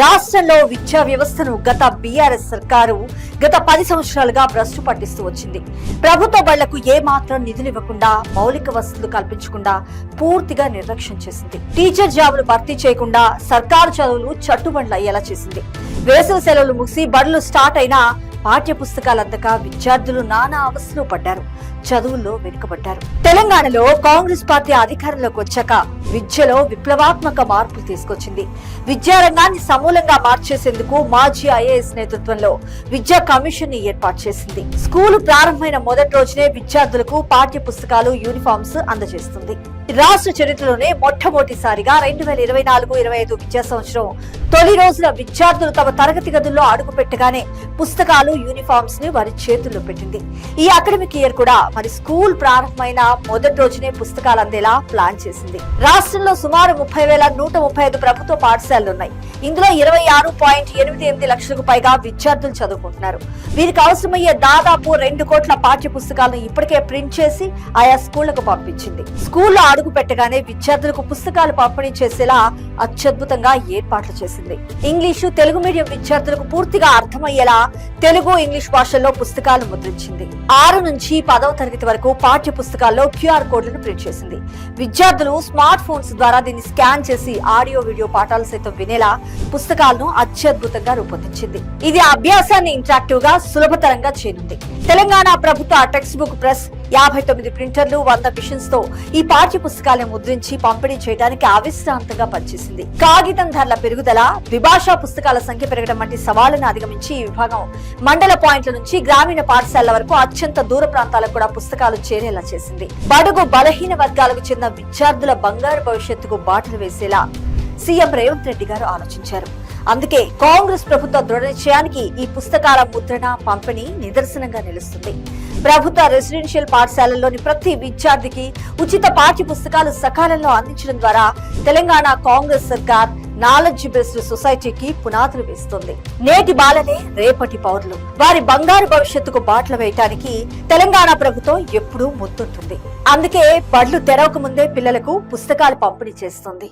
రాష్ట్రంలో విద్యా వ్యవస్థను గత బీఆర్ఎస్ సర్కారు గత పది సంవత్సరాలుగా భ్రష్టు పట్టిస్తూ వచ్చింది. ప్రభుత్వ బళ్ళకు ఏ మాత్రం నిధులు ఇవ్వకుండా మౌలిక వసతులు కల్పించకుండా పూర్తిగా నిర్లక్ష్యం చేసింది. టీచర్ జాబులు భర్తీ చేయకుండా సర్కారు చదువులు చట్టుబండ్లు అయ్యేలా చేసింది. వేసవి సెలవులు ముగిసి బడులు స్టార్ట్ అయినా పాఠ్య పుస్తకాలు అందక విద్యార్థులు నానా అవస్థలు పడ్డారు. చదువుల్లో వెనుకబడ్డారు. తెలంగాణలో కాంగ్రెస్ పార్టీ అధికారంలోకి వచ్చాక విద్యలో విప్లవాత్మక మార్పులు తీసుకొచ్చింది. విద్యారంగాన్ని సమూలంగా మార్చేసేందుకు మాజీ ఐఏఎస్ నేతృత్వంలో విద్యా కమిషన్ని ఏర్పాటు చేసింది. స్కూలు ప్రారంభమైన మొదటి రోజునే విద్యార్థులకు పాఠ్య పుస్తకాలు యూనిఫామ్స్ అందజేస్తుంది. రాష్ట్ర చరిత్రలోనే మొట్టమొదటిసారిగా రెండు వేల ఇరవై నాలుగు ఇరవై ఐదు విద్యా సంవత్సరం తొలి రోజున విద్యార్థులు తమ తరగతి గదుల్లో అడుగు పెట్టగానే పుస్తకాలు యూనిఫామ్స్ని వారి చేతుల్లో పెట్టింది. ఈ అకాడమిక్ ఇయర్ కూడా మరి స్కూల్ ప్రారంభమైన మొదటి రోజునే పుస్తకాలు అందేలా ప్లాన్ చేసింది. రాష్ట్రంలో సుమారు ముప్పై వేల నూట ముప్పై ఐదు ప్రభుత్వ పాఠశాలలు ఉన్నాయి. ఇందులో ఇరవై ఆరు పాయింట్ ఎనిమిది ఎనిమిది లక్షలకు పైగా విద్యార్థులు చదువుకుంటున్నారు. వీరికి అవసరమయ్యే దాదాపు రెండు కోట్ల పాఠ్య పుస్తకాలను ఇప్పటికే ప్రింట్ చేసి ఆయా స్కూళ్ళకు పంపించింది. స్కూల్లో అడుగు పెట్టగానే విద్యార్థులకు పుస్తకాలు పంపిణీ చేసేలా అత్యద్భుతంగా ఏర్పాట్లు చేసింది. ఇంగ్లీషు తెలుగు మీడియం విద్యార్థులకు పూర్తిగా అర్థమయ్యేలా తెలుగు ఇంగ్లీష్ భాషల్లో పుస్తకాలు ముద్రించింది. ఆరు నుంచి పదవ తరగతి వరకు పాఠ్య పుస్తకాల్లో క్యూఆర్ కోడ్లను ప్రింట్ చేసింది. విద్యార్థులు స్మార్ట్ ఫోన్స్ ద్వారా దీన్ని స్కాన్ చేసి ఆడియో వీడియో పాఠాలు సైతం వినేలా పుస్తకాలను అత్యద్భుతంగా రూపొందించింది. ఇది అభ్యాసాన్ని ఇంటరాక్టివ్గా సులభతరంగా చేయనుంది. తెలంగాణ ప్రభుత్వ టెక్స్ట్ బుక్ ప్రెస్ యాభై తొమ్మిది ప్రింటర్లు వంద మిషన్స్తో ఈ పాఠ్య పుస్తకాలను ముద్రించి పంపిణీ చేయడానికి అవిశ్రాంతంగా పనిచేసింది. కాగితం ధరల పెరుగుదల ద్విభాషా పుస్తకాల సంఖ్య పెరగడం వంటి సవాళ్ళను అధిగమించి ఈ విభాగం మండల పాయింట్ల నుంచి గ్రామీణ పాఠశాలల వరకు అత్యంత దూర ప్రాంతాలకు కూడా పుస్తకాలు చేరేలా చేసింది. బడుగు బలహీన వర్గాలకు చెందిన విద్యార్థుల బంగారు భవిష్యత్తుకు బాటలు వేసేలా సీఎం రేవంత్ రెడ్డి గారు ఆలోచించారు. అందుకే కాంగ్రెస్ ప్రభుత్వ దృఢ నిశ్చయానికి ఈ పుస్తకాల ముద్రణ పంపిణీ నిదర్శనంగా నిలుస్తుంది. ప్రభుత్వ రెసిడెన్షియల్ పాఠశాలల్లోని ప్రతి విద్యార్థికి ఉచిత పాఠ్య పుస్తకాలు సకాలంలో అందించడం ద్వారా తెలంగాణ కాంగ్రెస్ సర్కార్ నాలెడ్జ్ బేస్డ్ సొసైటీకి పునాదులు వేస్తుంది. నేటి బాలలే రేపటి పౌరులు. వారి బంగారు భవిష్యత్తుకు బాటలు వేయటానికి తెలంగాణ ప్రభుత్వం ఎప్పుడూ ముందుంటుంది అందుకే బడులు తెరవక ముందే పిల్లలకు పుస్తకాలు పంపిణీ చేస్తుంది.